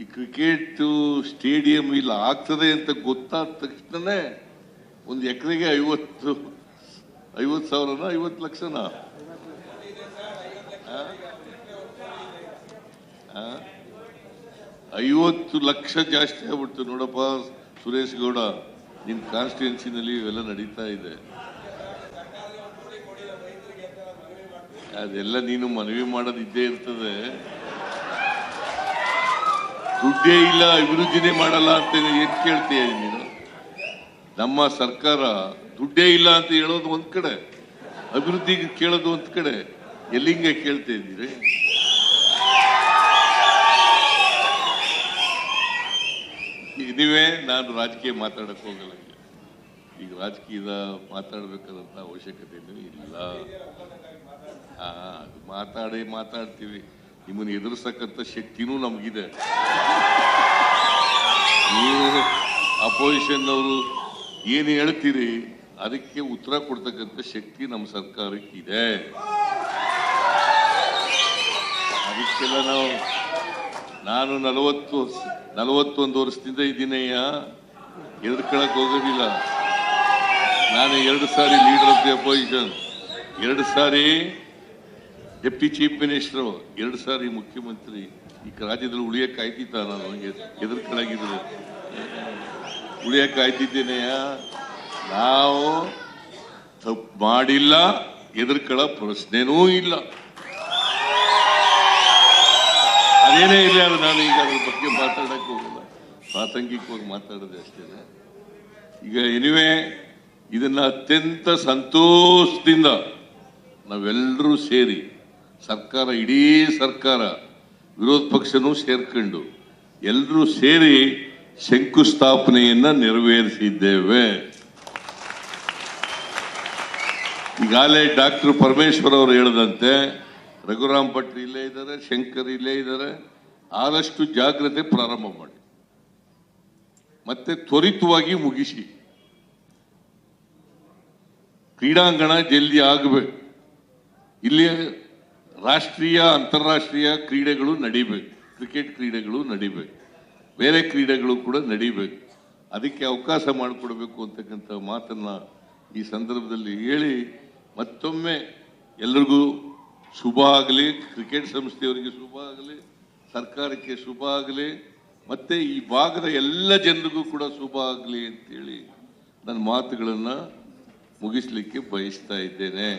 ಈ cricket stadium ಇಲ್ಲ, ಆಗ್ತದೆ ಅಂತ ಗೊತ್ತಾದ ತಕ್ಷಣನೇ ಒಂದು ಎಕರೆಗೆ ಐವತ್ತು ಐವತ್ತು ಸಾವಿರನ, ಐವತ್ತು ಲಕ್ಷನ? ಐವತ್ತು ಲಕ್ಷ ಜಾಸ್ತಿ ಆಗ್ಬಿಡ್ತು ನೋಡಪ್ಪ ಸುರೇಶ್ ಗೌಡ. ನಿಮ್ ಕಾನ್ಸ್ಟಿಟ್ಯೂನ್ಸಿನಲ್ಲಿ ಇವೆಲ್ಲ ನಡೀತಾ ಇದೆ. ಅದೆಲ್ಲ ನೀನು ಮನವಿ ಮಾಡೋದಿದ್ದೇ ಇರ್ತದೆ. ದುಡ್ಡೇ ಇಲ್ಲ, ಅಭಿವೃದ್ಧಿನೇ ಮಾಡಲ್ಲ ಅಂತ ಏನ್ ಕೇಳ್ತೀಯ ನೀನು? ನಮ್ಮ ಸರ್ಕಾರ ದುಡ್ಡೇ ಇಲ್ಲ ಅಂತ ಹೇಳೋದು ಒಂದ್ ಕಡೆ ಅಭಿವೃದ್ಧಿಗೆ ಕೇಳೋದು ಒಂದ್ ಕಡೆ. ಎಲ್ಲಿಂಗೆ ಕೇಳ್ತಾ ಇದ್ದೀರಿ ನೀವೇ? ನಾನು ರಾಜಕೀಯ ಮಾತಾಡಕ್ ಹೋಗಲ್ಲ ಈಗ. ರಾಜಕೀಯದ ಮಾತಾಡ್ಬೇಕಾದಂತ ಅವಶ್ಯಕತೆ ಇಲ್ಲ. ಹಾ ಮಾತಾಡಿ ಮಾತಾಡ್ತೀವಿ. ನಿಮ್ಮನ್ನ ಎದುರಿಸ್ತಕ್ಕಂಥ ಶಕ್ತಿನೂ ನಮಗಿದೆ. ನೀವು ಅಪೋಸಿಷನ್ನವರು ಏನು ಹೇಳ್ತೀರಿ? ಅದಕ್ಕೆ ಉತ್ತರ ಕೊಡ್ತಕ್ಕಂಥ ಶಕ್ತಿ ನಮ್ಮ ಸರ್ಕಾರಕ್ಕೆ ಇದೆ ಅದಕ್ಕೆಲ್ಲ ನಾವು, ನಾನು ನಲವತ್ತು ನಲವತ್ತೊಂದು ವರ್ಷದಿಂದ ಇದ್ದೀನಯ್ಯ ಎದುರ್ಕೊಳಕ್ ಹೋಗೋದಿಲ್ಲ. ನಾನು ಎರಡು ಸಾರಿ ಲೀಡರ್ ಆಫ್ ದಿ ಅಪೋಸಿಷನ್. ಎರಡು ಸಾರಿ ಡೆಪ್ಟಿ ಚೀಫ್ ಮಿನಿಸ್ಟರ್ ಎರಡು ಸಾರಿ ಮುಖ್ಯಮಂತ್ರಿ, ಈ ರಾಜ್ಯದಲ್ಲಿ ಉಳಿಯಕ್ಕೆ ಆಯ್ತಿತ್ತ ನಾನು ಎದುರ್ಕೊಳಗಿದ್ರು ಉಳಿಯಕ್ಕೆ ನಾವು ತಪ್ಪು ಮಾಡಿಲ್ಲ ಎದುರ್ಕೊಳ್ಳೋ ಪ್ರಶ್ನೆನೂ ಇಲ್ಲ. ಅದೇನೇ ಇಲ್ಲ ನಾನು ಈಗ ಅದ್ರ ಬಗ್ಗೆ ಮಾತಾಡಕ್ಕೆ ಹೋಗಲ್ಲ. ಪ್ರಾಸಂಗಿಕವಾಗಿ ಮಾತಾಡೋದು ಅಷ್ಟೇ. ಈಗ ಎನಿವೆ ಇದನ್ನ ಅತ್ಯಂತ ಸಂತೋಷದಿಂದ ನಾವೆಲ್ಲರೂ ಸೇರಿ ಸರ್ಕಾರ, ಇಡೀ ಸರ್ಕಾರ ವಿರೋಧ ಪಕ್ಷನೂ ಸೇರ್ಕೊಂಡು ಎಲ್ಲರೂ ಸೇರಿ ಶಂಕುಸ್ಥಾಪನೆಯನ್ನ ನೆರವೇರಿಸಿದ್ದೇವೆ. ಈಗಾಗಲೇ ಡಾಕ್ಟರ್ ಪರಮೇಶ್ವರ್ ಅವರು ಹೇಳಿದಂತೆ, ರಘುರಾಮ್ ಭಟ್ ಇಲ್ಲೇ ಇದ್ದಾರೆ, ಶಂಕರ್ ಇಲ್ಲೇ ಇದ್ದಾರೆ, ಆದಷ್ಟು ಜಾಗ್ರತೆ ಪ್ರಾರಂಭ ಮಾಡಿ. ಮತ್ತೆ ತ್ವರಿತವಾಗಿ ಮುಗಿಸಿ. ಕ್ರೀಡಾಂಗಣ ಜಲ್ದಿ ಆಗಬೇಕು. ಇಲ್ಲಿ ರಾಷ್ಟ್ರೀಯ, ಅಂತಾರಾಷ್ಟ್ರೀಯ ಕ್ರೀಡೆಗಳು ನಡಿಬೇಕು. ಕ್ರಿಕೆಟ್ ಕ್ರೀಡೆಗಳು ನಡಿಬೇಕು. ಬೇರೆ ಕ್ರೀಡೆಗಳು ಕೂಡ ನಡಿಬೇಕು. ಅದಕ್ಕೆ ಅವಕಾಶ ಮಾಡಿಕೊಡ್ಬೇಕು ಅಂತಕ್ಕಂಥ ಮಾತನ್ನು ಈ ಸಂದರ್ಭದಲ್ಲಿ ಹೇಳಿ ಮತ್ತೊಮ್ಮೆ ಎಲ್ರಿಗೂ ಶುಭ ಆಗಲಿ, ಕ್ರಿಕೆಟ್ ಸಂಸ್ಥೆಯವರಿಗೆ ಶುಭ ಆಗಲಿ, ಸರ್ಕಾರಕ್ಕೆ ಶುಭ ಆಗಲಿ, ಮತ್ತು ಈ ಭಾಗದ ಎಲ್ಲ ಜನರಿಗೂ ಕೂಡ ಶುಭ ಆಗಲಿ ಅಂತೇಳಿ ನನ್ನ ಮಾತುಗಳನ್ನು ಮುಗಿಸ್ಲಿಕ್ಕೆ ಬಯಸ್ತಾ ಇದ್ದೇನೆ.